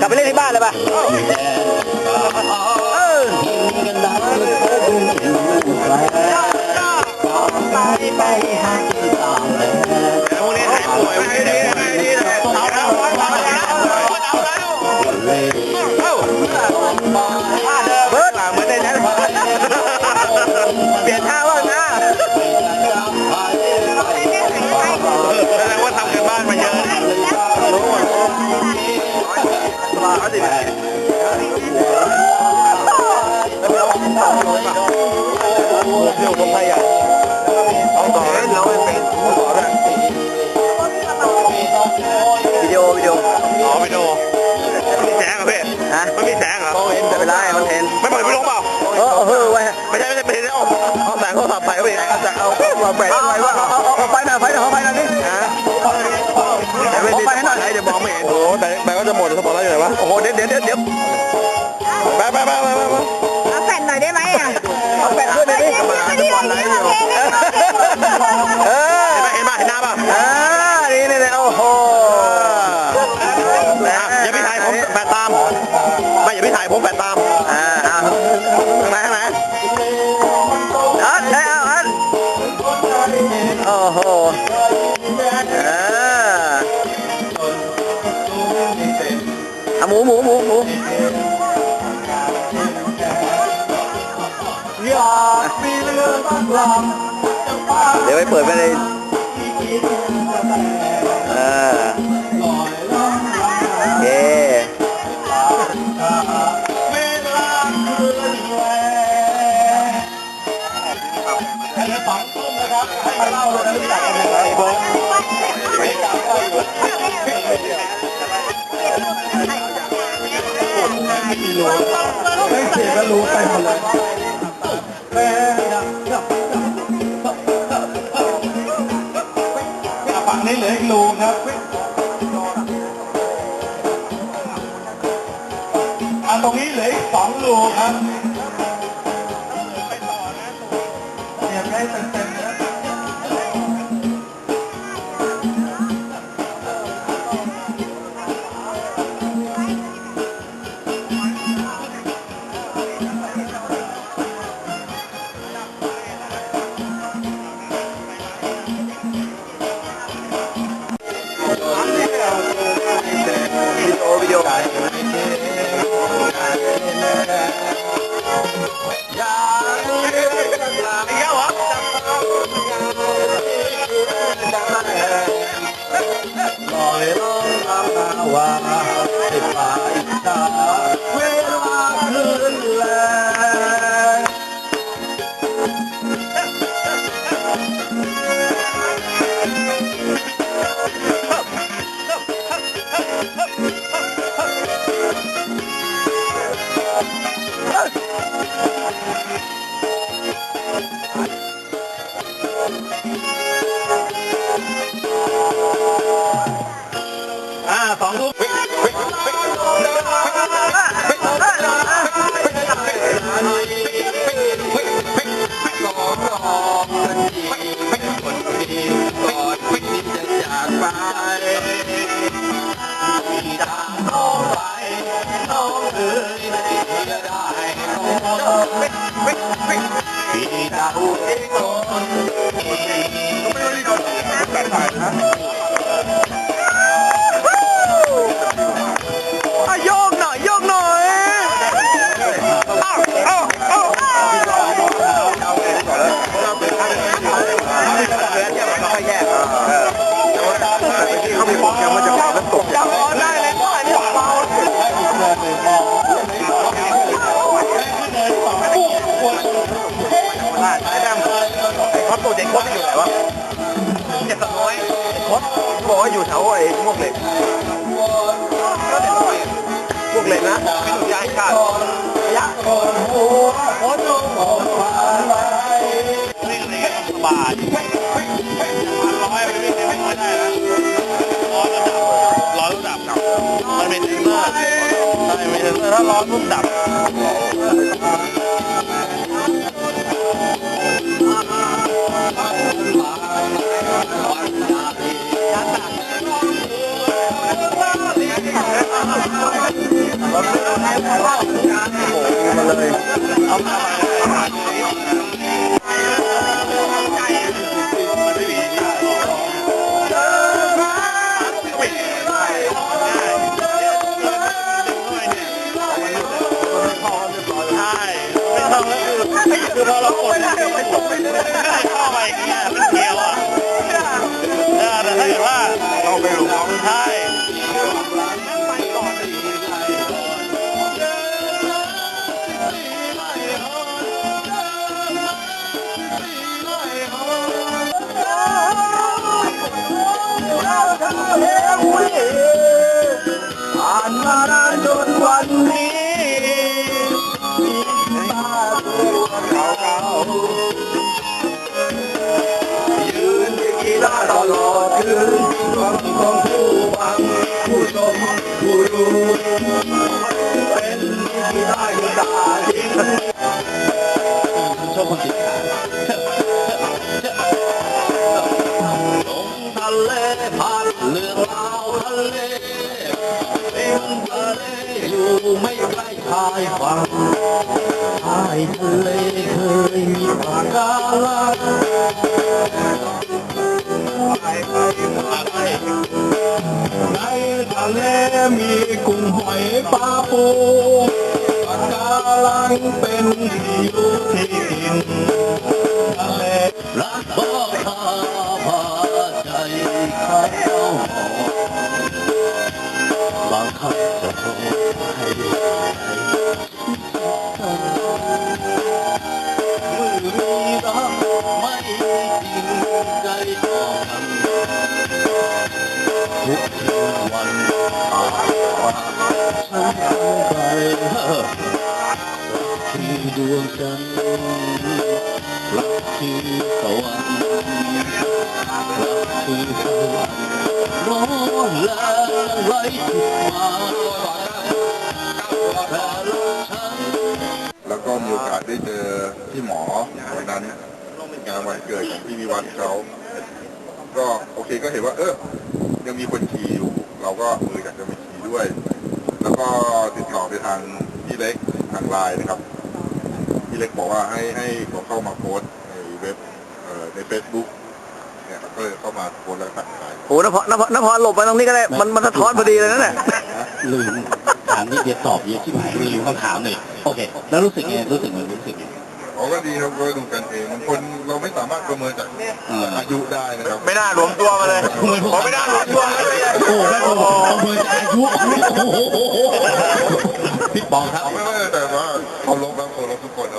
กลับไปเล่นที่บ้านเลยป่ะเออไปหากินต่อเลย อ๋อวิดีโอมีแสงเหรอพี่ฮะมันมีแสงเหรอไม่เป็นไรมันเห็นไม่เปิดไม่ลงเปล่าเออเออไว้ไม่ใช่ไม่ใช่ไม่ใช่เอาเอาแสงเขาสับไปเอาไปจะเอาเอาไปเอาไปว่าเอาเอาเอาไปหน่อยไปหน่อยเอาไปหน่อยนี่ฮะเอาไปให้หน่อยเดี๋ยวมองไม่เห็นโอ้แต่แต่ก็จะหมดสปอร์ตแล้วอยู่ไหนวะโอ้โหเดี๋ยวเดี๋ยวเดี๋ยวเดี๋ยวไปไปไปไปไป เรือสักลเดี๋ยวไปเปิดไปเลยเออโอเคำเวลาคืนแลแค่สองทุ่มนะครับให้มาเล่าเรื่องรู้จักกันยังไงบ้างไม่จับได้อยู่ไม่เสียก็รู้ไปหมดเลย นี้เหลืออีกสองรูครับเสียบได้เต็มๆนวิดีโอวิดีโอลอยล่องน้ำนาวา อ่าสองทุ่มอะ ตัวเด็กโคอสอยู่ไหนวะเจ็ดร้อยโคอสบอกว่าอยู่แถวไอ้มวกเหล็กก็เด็กน้อยพวกเหล็กนะไม่ต้องย้ายชาติยักษ์นี่เลยสบายร้อยไปวิ่งไม่ร้อยได้นะร้อยระดับร้อยระดับกับมันเป็นเทรนเนอร์ใช่ไม่เทรนเนอร์ถ้าร้อยรุ่นดับ มาเลยใช่ไม่ต้องแล้วคือพอเรากดเนี่ยไม่ตกไม่ได้เข้าไปอย่างเงี้ยมันเดีย ดคืนฟังของผู้ฟังผู้ชมผู้ดูเป็นกีฬากีฬาจริงชอบคนติดขาลงทะเลพัดเรื่องราวทะเลเป็นทะเลอยู่ไม่ใกล้ชายฝั่งชายทะเลเคยมีปากกาลัง ในทะเลมีกุ้งหอยปลาปูปากาลังเป็นที่อยู่ที่กินทะเลรักบ่พาพาใจข้าเจ้าหอบบางคำจะโทรให้ ไปที่ดวงจันทร์รักที่ตะวันรักที่สวรรค์ร้อนแรงไร้จุดหมายแต่รักฉันแล้วก็มีโอกาสได้เจอพี่หมอวันนั้นงานวันเกิดของพี่วิวัฒน์เขาก็โอเคก็เห็นว่า เออยังมีคนขี่อยู่ เราก็เอออยากจะไปขี่ด้วย แล้วก็ติดต่อไปทางพี่เล็กทางไลน์นะครับ พี่เล็กบอกว่าให้ให้เขาเข้ามาโพสต์ในเว็บเอ่อในเฟซบุ๊กเนี่ยเราก็เลยเข้ามาโพสต์แล้วก็ทักทายโอ้นพนพนพรหลบไปตรงนี้ก็ได้ มันมันสะท้อนพอดีเลยนั่นแหละ ลืมถามนี่เดียวตอบเยอะที่หมายลืมคำถามเลยโอเค แล้วรู้สึกไงรู้สึกไงรู้สึกไง เขาก็ดีครับก็ดูกันเองมันคนเราไม่สามารถประเมินจากอายุได้นะครับไม่น่ารวมตัวมาเลยผมไม่น่ารวมตัวมาเลยโอ้โอ้ผมประเมินจากอายุพี่ปองครับไม่ไม่แต่ว่าเขาลบแล้วเคารพทุกคนเ